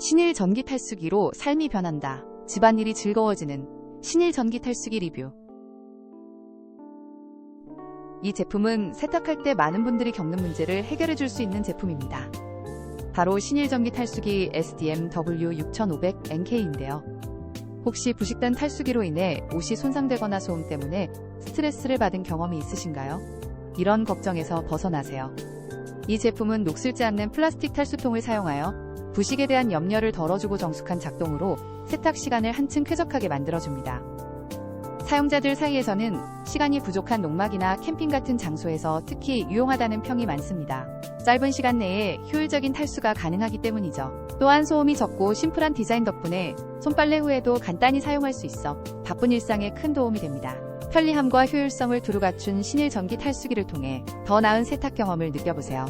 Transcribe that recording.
신일 전기 탈수기로 삶이 변한다. 집안일이 즐거워지는 신일 전기 탈수기 리뷰. 이 제품은 세탁할 때 많은 분들이 겪는 문제를 해결해 줄 수 있는 제품입니다. 바로 신일 전기 탈수기 SDM W6500NK인데요. 혹시 부식된 탈수기로 인해 옷이 손상되거나 소음 때문에 스트레스를 받은 경험이 있으신가요? 이런 걱정에서 벗어나세요. 이 제품은 녹슬지 않는 플라스틱 탈수통을 사용하여 부식에 대한 염려를 덜어주고 정숙한 작동으로 세탁 시간을 한층 쾌적하게 만들어줍니다. 사용자들 사이에서는 시간이 부족한 농막이나 캠핑 같은 장소에서 특히 유용하다는 평이 많습니다. 짧은 시간 내에 효율적인 탈수가 가능하기 때문이죠. 또한 소음이 적고 심플한 디자인 덕분에 손빨래 후에도 간단히 사용할 수 있어 바쁜 일상에 큰 도움이 됩니다. 편리함과 효율성을 두루 갖춘 신일 전기 탈수기를 통해 더 나은 세탁 경험을 느껴보세요.